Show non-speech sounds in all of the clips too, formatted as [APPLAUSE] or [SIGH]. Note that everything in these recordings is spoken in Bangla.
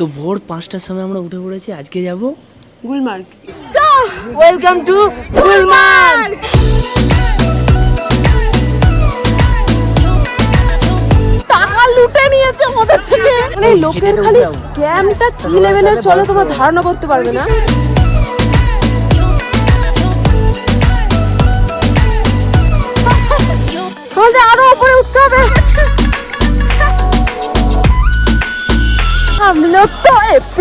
তো ভোর পাঁচটার সময় আমরা উঠে পড়েছি আজকে যাব গুলমার্গ। Welcome to Gulmarg! টাকা লুটে নিয়েছে আমাদের থেকে। মানে লোকের খালি স্ক্যামটা কি লেভেলের চলে তোমরা ধারণা করতে পারবে না। [LAUGHS] আমাদের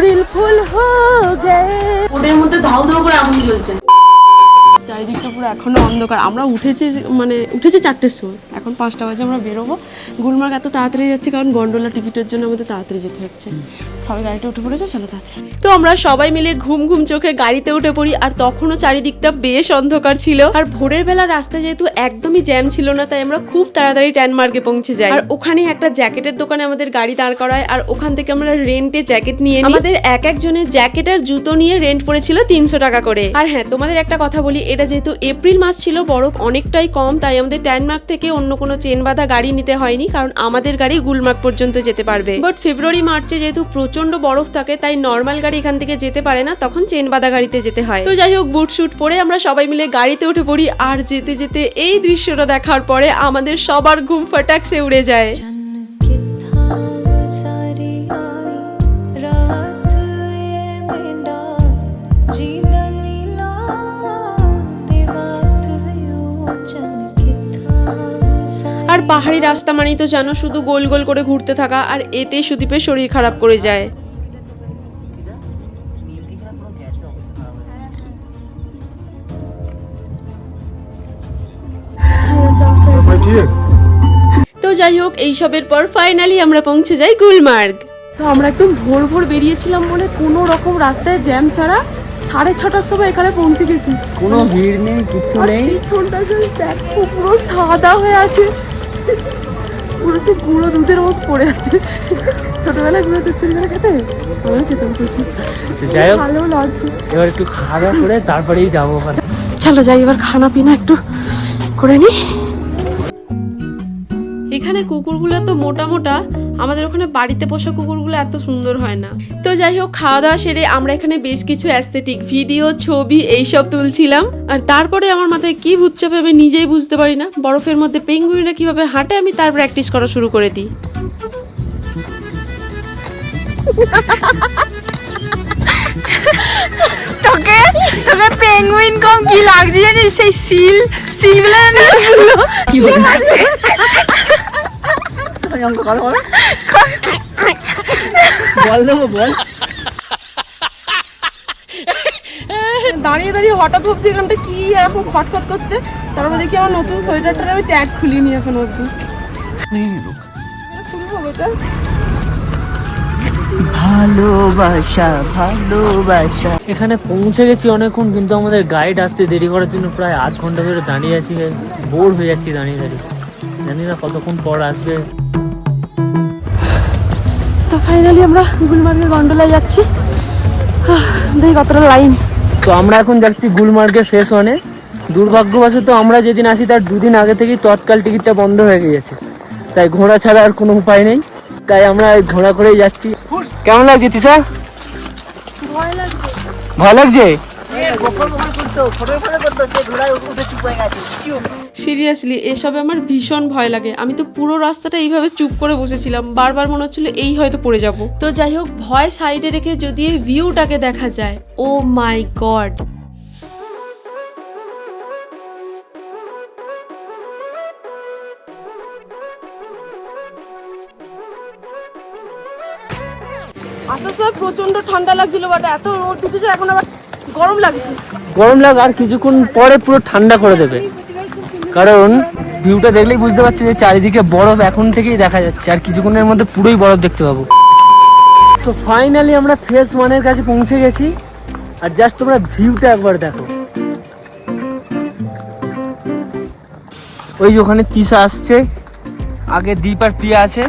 এপ্রিল ফুল হো গে ওটার মধ্যে ধাউ ধাউ করে আগুন জ্বলছে। চারিদিকটা পুরো এখনও অন্ধকার। আমরা উঠেছি মানে উঠেছি চারটের সময়। এখন পাঁচটা বাজে আমরা বেরোবো। গুলমার্গ এত তাড়াতাড়ি যাচ্ছে কারণ গন্ডোলা টিকিটের জন্য আমাদের তাড়াতাড়ি যেতে হচ্ছে। সবাই গাড়িতে উঠে পড়েছে চলো তাড়াতাড়ি। তো আমরা সবাই মিলে ঘুম ঘুম চোখে গাড়িতে উঠে পড়ি আর তখনও চারিদিকটা বেশ অন্ধকার ছিল। আর ভোরের বেলা রাস্তা যেহেতু একদমই জ্যাম ছিল না তাই আমরা খুব তাড়াতাড়ি ট্যানমার্গে পৌঁছে যাই। আর ওখানেই একটা জ্যাকেটের দোকানে আমাদের গাড়ি দাঁড় করায় আর ওখান থেকে আমরা রেন্টে জ্যাকেট নিয়ে নিই। আমাদের এক একজনের জ্যাকেট আর জুতো নিয়ে রেন্ট পড়েছিল তিনশো টাকা করে। আর হ্যাঁ তোমাদের একটা কথা বলি এটা যেহেতু এপ্রিল মাস ছিল বরফ অনেকটাই কম তাই আমাদের ট্যানমার্ক থেকে অন্য কোনো চেন বাঁধা গাড়ি নিতে হয়নি, কারণ আমাদের গাড়ি গুলমার্গ পর্যন্ত যেতে পারবে। বাট ফেব্রুয়ারি মার্চে যেহেতু প্রচণ্ড বরফ থাকে, তাই নর্মাল গাড়ি এখান থেকে যেতে পারে না, তখন চেন বাঁধা গাড়িতে যেতে হয়। তো যাই হোক বুট শুট পরে আমরা সবাই মিলে গাড়িতে উঠে পড়ি, আর যেতে যেতে এই দৃশ্যটা দেখার পরে আমাদের সবার ঘুম ফটাকসে উড়ে যায়। পাহাড়ি রাস্তা মানেই তো জানো শুধু গোল গোল করে ঘুরতে থাকা আর এতে সুদীপের শরীর খারাপ করে যায়। তো যাই হোক এইসবের পর ফাইনালি আমরা পৌঁছে যাই গুলমার্গ। তো আমরা একদম ভোর ভোর বেরিয়েছিলাম বলে কোনো রকম রাস্তায় জ্যাম ছাড়া সাড়ে ছটার সময় এখানে পৌঁছে গেছি। কোনো ভিড় নেই কিছু নেই। পিছনটা দেখো, পুরো সাদা হয়ে আছে। পুরো সে গুঁড়ো দুধের মতো পড়ে আছে। ছোটবেলায় গুঁড়ো দুধ চুরি করে খেতে? আমিও খেতাম প্রচুর। যাই হোক। ভালো লাগছে। এবার একটু খাওয়া দাওয়া করে তারপরেই যাব চলো যাই এবার খানা পিনা একটু করে নি এখানে কুকুরগুলো তো মোটা মোটা, আমাদের ওখানে বাড়িতে পোষা কুকুরগুলো এত সুন্দর হয় না। তো যাই হোক খাওয়া দাওয়া সেরে আমরা এখানে বেশ কিছু অ্যাস্থেটিক ভিডিও ছবি এইসব তুলছিলাম। আর তারপরে আমার মাথায় কি ভূত চাপে আমি নিজেই বুঝতে পারি না, বরফের মধ্যে পেঙ্গুইনরা কীভাবে হাঁটে আমি তার প্র্যাকটিস করা শুরু করে দিই। [LAUGHS] [LAUGHS] তোকে তোকে পেঙ্গুইন কম কি লাগছে জানিস? সেই সিল সিলগুলো বল? দেবো বল। দাঁড়িয়ে দাঁড়িয়ে হঠাৎ ভাবছি এখানটা কি এরকম খটখট করছে। তারপর দেখি আমার নতুন সোয়েটারটার আমি ট্যাগ খুলিনি এখন অব্দি খুলবো ওটা? ভালোবাসা ভালোবাসা। এখানে পৌঁছে গেছি অনেকক্ষণ কিন্তু আমাদের গাইড আসতে দেরি করার জন্য প্রায় আধ ঘণ্টা ধরে দাঁড়িয়ে আছি। বোর হয়ে যাচ্ছি দাঁড়িয়ে দাঁড়িয়ে। জানি না কতক্ষণ পর আসবে। তো ফাইনালি আমরা গুলমার্গের গন্ডোলায় যাচ্ছি। দেখি কতটা লাইন তো আমরা এখন যাচ্ছি গুলমার্গের শেষ ওয়ানে দুর্ভাগ্যবশত আমরা যেদিন আসি তার দুদিন আগে থেকেই তৎকাল টিকিটটা বন্ধ হয়ে গিয়েছে। তাই ঘোড়া ছাড়া আর কোনো উপায় নেই। তাই আমরা এই ঘোড়া করেই যাচ্ছি। কেমন লাগছে তিসা ভয় লাগছে। সিরিয়াসলি এসবে আমার ভীষণ ভয় লাগে। আমি তো পুরো রাস্তাটা এইভাবে চুপ করে বসেছিলাম। বারবার মনে হচ্ছিল এই হয়তো পড়ে যাব। তো যাই হোক ভয় সাইডে রেখে যদি এই ভিউটাকে দেখা যায় ও মাই গড আসার সময় প্রচণ্ড ঠান্ডা লাগছিল বাট এত রোদ উঠেছে, এখন আবার গরম লাগছে। গরম লাগ, আর কিছুক্ষণ পরে পুরো ঠান্ডা করে দেবে। কারণ ভিউটা দেখলেই বুঝতে পারছি যে চারিদিকে বরফ এখন থেকেই দেখা যাচ্ছে, আর কিছুক্ষণের মধ্যে পুরোই বরফ দেখতে পাবো। সো ফাইনালি আমরা ফেস ওয়ানের কাছে পৌঁছে গেছি, আর জাস্ট তোমরা ভিউটা একবার দেখো। ওই যে ওখানে তিসা আসছে, আগে দীপ আর প্রিয়া আছে।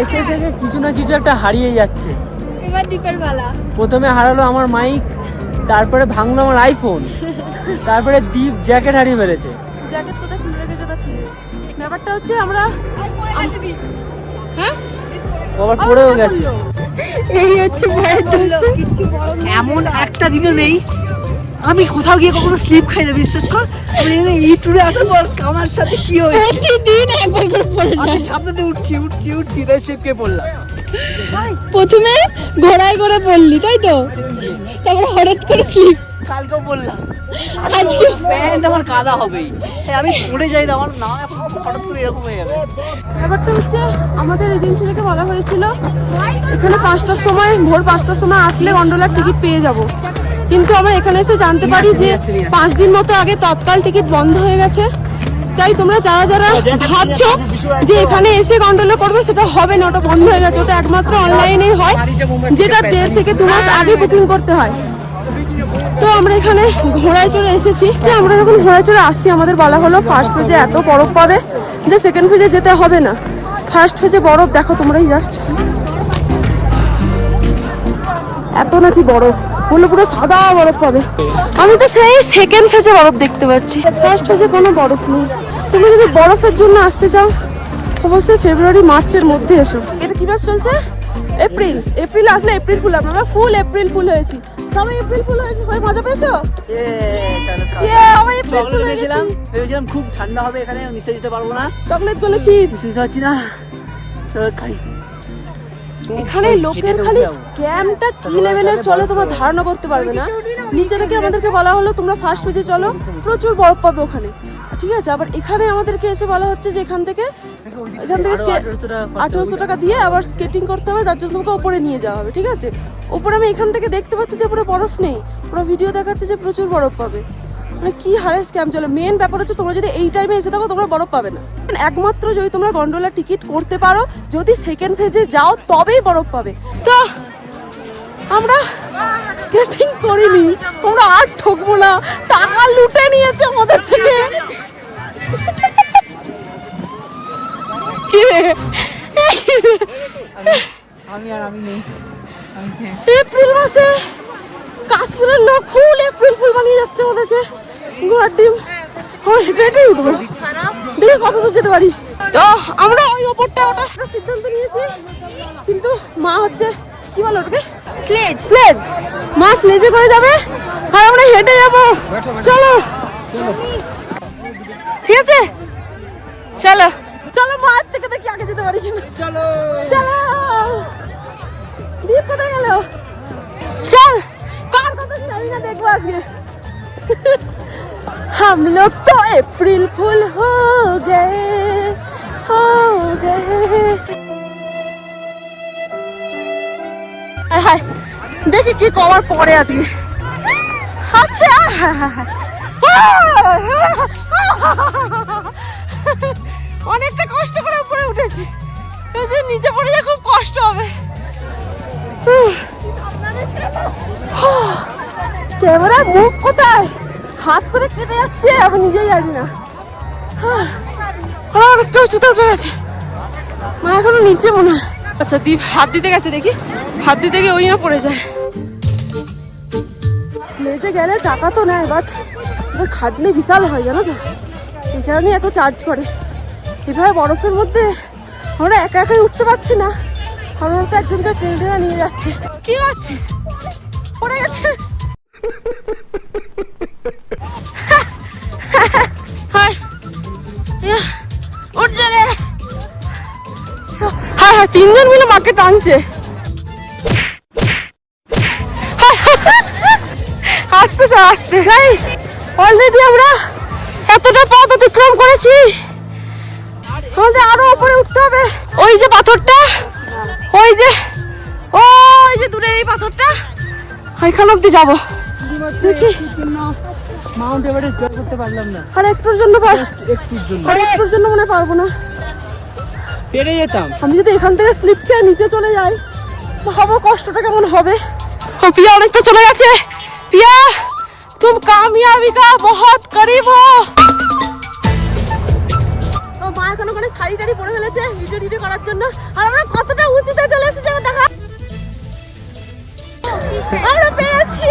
এসে থেকে কিছু না কিছু একটা হারিয়ে যাচ্ছে। এবার দীপের বেলা। প্রথমে হারালো আমার মাইক তারপরে ভাঙলো আমার আইফোন তারপরে দীপ জ্যাকেট হারিয়ে ফেলেছে। জ্যাকেট কোথায় খুলে রেখেছে তা ঠিক ব্যাপারটা হচ্ছে আমরা হ্যাঁ? আবার পড়েও গেছে। এই হচ্ছে এমন একটা দিনও নেই আমি কোথাও গিয়ে কখনো স্লিপ খাই না বিশ্বাস কর? আমি এই- ট্যুরে আসার পর আমার সাথে কি হয়েছে? প্রতিদিন একবার করে পড়ে আমি যায়। সামনে উঠছি উঠছি উঠছি তাই স্লিপ খেয়ে পড়লাম। প্রথমে ঘোড়ায় করে পড়লি তাই তো? তারপরে হঠাৎ করে স্লিপ কালকেও বললাম আজকে প্যান্ট আমার কাদা হবেই। হ্যাঁ, আমি পড়ে যাই না আমার না হঠাৎ করে এরকম হয়ে যাবে। ব্যাপারটা হচ্ছে আমাদের এজেন্সি থেকে বলা হয়েছিল এখানে পাঁচটার সময় ভোর পাঁচটার সময় আসলে গন্ডোলার টিকিট পেয়ে যাব। কিন্তু আমরা এখানে এসে জানতে পারি যে পাঁচ দিন মতো আগে তৎকাল টিকিট বন্ধ হয়ে গেছে। তাই তোমরা যারা যারা ভাবছ যে এখানে এসে গন্ডোলা করবে সেটা হবে না ওটা বন্ধ হয়ে গেছে। ওটা একমাত্র অনলাইনেই হয় যেটা দেড় থেকে দু মাস আগে বুকিং করতে হয়। তো আমরা এখানে ঘোড়ায় চড়ে এসেছি। যে আমরা যখন ঘোড়ায় চড়ে আসি আমাদের বলা হলো ফার্স্ট ফেজে এত বরফ পাবে যে সেকেন্ড ফেজে যেতে হবে না। ফার্স্ট ফেজে বরফ দেখো তোমরাই জাস্ট এত নাকি বরফ। বলল পুরো সাদা বরফ পাবে। আমি তো সেই সেকেন্ড ফেজে বরফ দেখতে পাচ্ছি। ফার্স্ট ফেজে কোনো বরফ নেই। তুমি যদি বরফের জন্য আসতে চাও অবশ্যই ফেব্রুয়ারি মার্চের মধ্যে এসো। এটা কি মাস চলছে? এপ্রিল এপ্রিল আসলে এপ্রিল ফুল আমরা ফুল এপ্রিল ফুল হয়েছি। সবাই এপ্রিল ফুল হয়েছে। সবাই মজা পেয়েছ? ভেবেছিলাম। খুব ঠান্ডা হবে এখানে। মিশে যেতে পারব না। চকলেটগুলো কি? মিশে যেতে পারছি না। খাই। এখানে লোকের খালি স্ক্যামটা কি লেভেলের চলে তোমরা ধারণা করতে পারবে না। নিচে থেকে আমাদেরকে বলা হলো, তোমরা ফার্স্ট পেজে চলো, প্রচুর বরফ পাবে ওখানে। ঠিক আছে, আবার এখানে আমাদেরকে এসে বলা হচ্ছে যে এখান থেকে এখান থেকে আঠারোশো টাকা দিয়ে আবার স্কেটিং করতে হবে, যার জন্য তোমাকে ওপরে নিয়ে যাওয়া হবে, ঠিক আছে? ওপরে আমি এখান থেকে দেখতে পাচ্ছি যে ওপরে বরফ নেই, পুরো ভিডিও দেখাচ্ছে যে প্রচুর বরফ পাবে। মানে কি হারে স্ক্যাম চলে? মেন ব্যাপার হচ্ছে তোমরা যদি এই টাইমে এসে থাকো তোমরা বরফ পাবে না। একমাত্র যদি তোমরা গন্ডোলা টিকিট করতে পারো যদি সেকেন্ড ফেজে যাও তবেই বরফ পাবে। তো আমরা স্কেটিং করিনি। তোমরা আর ঠকবো না। টাকা লুটে নিয়েছে আমাদের থেকে। কি রে? আমি আর আমি নেই। এপ্রিল মাসে কাশ্মীরের লোক ফুল এপ্রিল ফুল বানিয়ে যাচ্ছে আমাদেরকে। ঘোড়ার ডিম। হেঁটে হেঁটেই উঠবো। দেখি কত দূর যেতে পারি। তো আমরা ওই ওপরটা ওটা সিদ্ধান্ত নিয়েছি। কিন্তু মা হচ্ছে কি বলো ওটাকে? স্লেজ স্লেজ মা স্লেজে করে যাবে। আর আমরা হেঁটে যাব। চলো। ঠিক আছে? চলো। চলো মার থেকে দেখি আগে যেতে পারি কিনা। চলো। চলো। দীপ কোথায় গেল? চল। কার কথা শুনাবি না দেখব আজকে। हम लोग तो अप्रैल फूल हो गए हो गए হায় হায় দেখি কি কভার পরে আজকে হাসতে আয়, হায়, হায়, হায়। অনেকটা কষ্ট করে উপরে উঠেছি এই যে নিচে পড়ে যা খুব কষ্ট হবে ক্যামেরা মুখ কোথায় হাত করে কেটে যাচ্ছে আমি নিজেই জানি না। আমার অনেকটা উঁচুতে উঠে গেছে মা এখনও নিচে মনে হয়। আচ্ছা দীপ হাত দিতে গেছে দেখি। হাত দিতে গিয়ে ওই না পড়ে যায়। স্লেজে গেলে টাকা তো নেয় বাট খাটনি বিশাল হয় জানো তো? এই কারণে এত চার্জ করে। এভাবে বরফের মধ্যে আমরা একা একাই উঠতে পারছি না। আমরা তো একজনকে ট্রেন টেনে নিয়ে যাচ্ছে। কি করছিস? পড়ে গেছিস? হ্যাঁ তিনজন মিলে মাকে টানছে। আস্তে চল আস্তে। অলরেডি আমরা এতটা পথ অতিক্রম করেছি। আমাদের আরও উপরে উঠতে হবে। ওই যে পাথরটা ওই যে ওই যে দূরে এই পাথরটা। ওইখানে অব্দি যাব। মাউন্ট এভারেস্ট জয় করতে পারলাম না। আর একটুর জন্য একটুর জন্য। আর একটুর জন্য মনে পারব না। পেরে যেতাম। আমি যদি এখান থেকে স্লিপ খেয়ে নিচে চলে যাই ভাবো কষ্টটা কেমন হবে। ও পিয়া অনেকটা চলে গেছে। পিয়া তুম কামিয়াবি কা বহুত করিব। মা এখন ওখানে শাড়ি টাড়ি পরে ফেলেছে ভিডিও টিডিও করার জন্য। আর আমরা কতটা উঁচুতে চলে এসেছি দেখা। আমরা পেরেছি।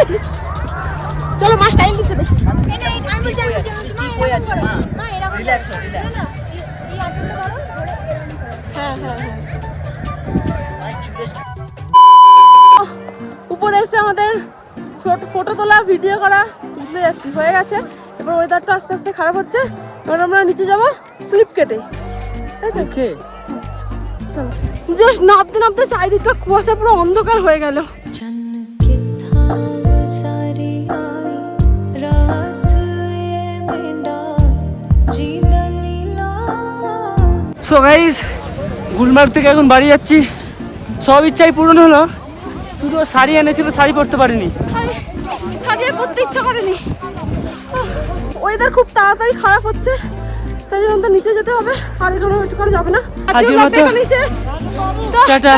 চলো মা স্টাইল আমি বলছি মা এরকম করো মা এরকম করো। relax. না, না, এই- আঁচলটা ধরো ধরে এরকম। করো। হ্যাঁ হ্যাঁ হ্যাঁ। উপরে এসে আমাদের ফটো তোলা ভিডিও করা ভুলে যাচ্ছে হয়ে গেছে। এবার ওয়েদারটা আস্তে আস্তে খারাপ হচ্ছে। এবার আমরা নিচে যাব স্লিপ কেটে ওকে চলো। জাস্ট নামতে নামতে চারিদিকটা কুয়াশা পুরো অন্ধকার হয়ে গেল। সো গাইস গুলমার্গ থেকে এখন বাড়ি যাচ্ছি। সব ইচ্ছাই পূরণ হলো। শুধু শাড়ি এনেছিল শাড়ি পরতে পারিনি। সাজিয়ে পড়তে ইচ্ছা করেনি। ওয়েদার খুব তাড়াতাড়ি খারাপ হচ্ছে। তাই জন্য নিচে যেতে হবে। আর এখানে ওয়েট করা যাবে না। আজকের vlog মতো- টাটা।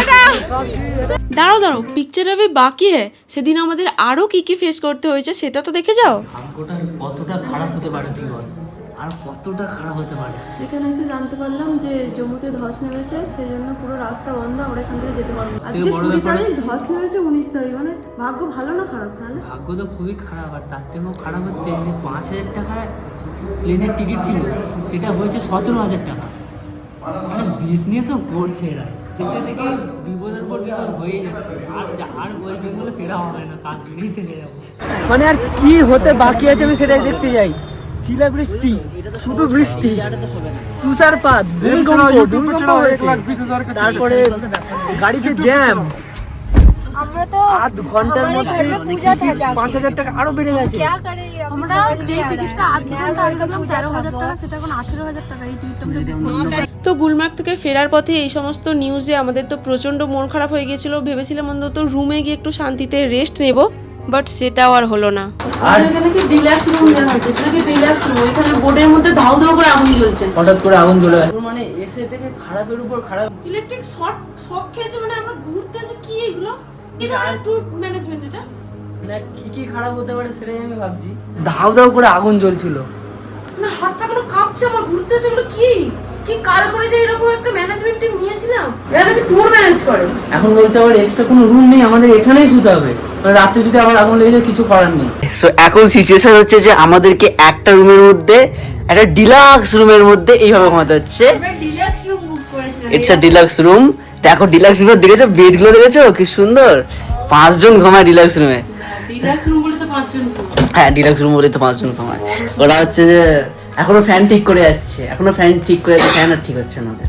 দাঁড়াও দাঁড়াও পিকচার আবি বাকি হ্যাঁ সেদিন আমাদের আরও কি কি ফেস করতে হয়েছে সেটা তো দেখে যাও। কতটা খারাপ হতে পারে তুই বল। আর কতটা খারাপ হতে পারে? এখানে এসে জানতে পারলাম যে জম্মুতে ধস নেমেছে সেই জন্য পুরো রাস্তা বন্ধ আমরা এখান থেকে যেতে পারব আজকে কুড়ি তারিখ ধস নেমেছে উনিশ তারিখ মানে ভাগ্য ভালো না খারাপ তাহলে? ভাগ্য তো খুবই খারাপ আর তার থেকেও খারাপ হচ্ছে যে পাঁচ হাজার টাকার প্লেনের টিকিট ছিল সেটা হয়েছে সতেরো হাজার টাকা। মানে বিজনেসও করছে এরা। এসে থেকে বিপদের পর বিপদ হয়ে যাচ্ছে। আর আর ওয়েস্ট বেঙ্গলে ফেরা হবে না কাশ্মীরেই থেকে যাব। মানে আর কি হতে বাকি আছে আমি সেটাই দেখতে যাই শিলা বৃষ্টি শুধু বৃষ্টি। তুষারপাত ভূমিকম্প ভূমিকম্প হয়েছে। তারপরে গাড়িতে জ্যাম আমরা তো আধ ঘণ্টার মধ্যে পাঁচ হাজার টাকা আরও বেড়ে গেছে। আমরা যে টিকিটটা আধ ঘণ্টা আগে দেখলাম তেরো হাজার টাকা সেটা এখন আঠেরো হাজার টাকা এই টিকিটটা তো গুলমার্গ থেকে ফেরার পথে এই সমস্ত নিউজে আমাদের তো প্রচণ্ড মন খারাপ হয়ে গিয়েছিল। ভেবেছিলাম অন্তত রুমে গিয়ে একটু শান্তিতে রেস্ট নেব। বাট সেটাও আর হলো না। আর? এখানে কি ডিলাক্স রুম দেওয়া হচ্ছে এখানে কি ডিলাক্স রুম এখানে বোর্ডের মধ্যে ধাউ ধাউ করে আগুন জ্বলছে। হঠাৎ করে আগুন জ্বলে গেছে। মানে এসে থেকে খারাপের উপর খারাপ ইলেকট্রিক শর্ট শক খেয়েছে মানে আমরা ঘুরতে এসে কি এগুলো? কি ধরনের ট্যুর ম্যানেজমেন্ট এটা? মানে কি কি খারাপ হতে পারে সেটাই আমি ভাবছি। ধাউ ধাউ করে আগুন জ্বলছিল। না হাত পা গুলো কাঁপছে আমার ঘুরতে এসে এগুলো কি? কি কাল করে যে এরকম একটা ম্যানেজমেন্ট টিম নিয়েছিলাম? এরা নাকি ট্যুর ম্যানেজ করে। এখন বলছে আবার এক্সট্রা কোনো রুম নেই আমাদের এখানেই শুতে হবে। মানে রাত্রে যদি আবার আগুন লেগে যায় কিছু করার নেই। সো এখন সিচুয়েশন হচ্ছে যে আমাদেরকে একটা রুমের মধ্যে একটা ডিলাক্স রুমের মধ্যে এইভাবে ঘুমাতে হচ্ছে। ইটস আ ডিলাক্স রুম দেখো ডিলাক্স রুমের দেখেছ? বেডগুলো দেখেছ? কি সুন্দর। পাঁচজন ঘুমায় ডিলাক্স রুমে ডিলাক্স রুম বলে তো পাঁচজন হ্যাঁ ডিলাক্স রুম বলে তো পাঁচজন ঘুমায়। ওরা হচ্ছে যে এখনও ফ্যান ঠিক করে যাচ্ছে এখনও ফ্যান ঠিক করে যাচ্ছে ফ্যান আর ঠিক হচ্ছে না ওদের।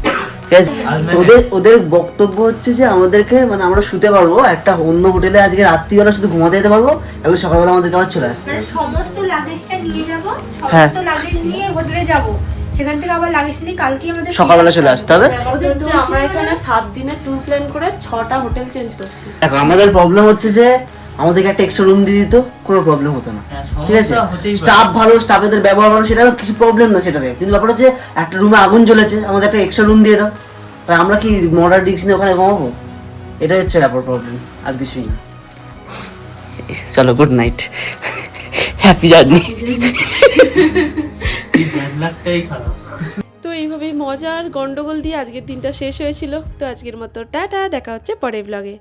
ওদের ওদের বক্তব্য হচ্ছে যে আমাদেরকে মানে আমরা শুতে পারব একটা অন্য হোটেলে আজকে রাত্রিবেলা শুধু ঘুমাতে যেতে পারব এগুলো সকালবেলা আমাদেরকে আবার চলে আসতে সমস্ত লাগেজটা নিয়ে যাব হ্যাঁ। সমস্ত লাগেজ নিয়ে হোটেলে যাব সেখান থেকে আবার লাগেজ নিয়ে কালকে আমাদের সকালবেলা চলে আসতে হবে। আমরা এখানে সাত দিনের ট্যুর প্ল্যান করে ছটা হোটেল চেঞ্জ করছি। দেখো আমাদের প্রবলেম হচ্ছে যে আমাদেরকে একটা এক্সট্রা রুম দিয়ে দিত কোনো প্রবলেম হতো না। হ্যাঁ, ঠিক আছে? স্টাফ ভালো স্টাফেদের ব্যবহার ভালো সেটা কিছু প্রবলেম না সেটাতে। কিন্তু ব্যাপার হচ্ছে একটা রুমে আগুন জ্বলেছে আমাদের একটা এক্সট্রা রুম দিয়ে দাও। আর আমরা কি মডার ডিস্ক নিয়ে ওখানে ঘুমাবো? এটাই হচ্ছে ব্যাপার প্রবলেম আর কিছুই না। চলো গুড নাইট হ্যাপি জার্নি তো এইভাবেই মজার গন্ডগোল দিয়ে আজকের দিনটা শেষ হয়েছিল। তো আজকের মতো টাটা দেখা হচ্ছে পরের ব্লগে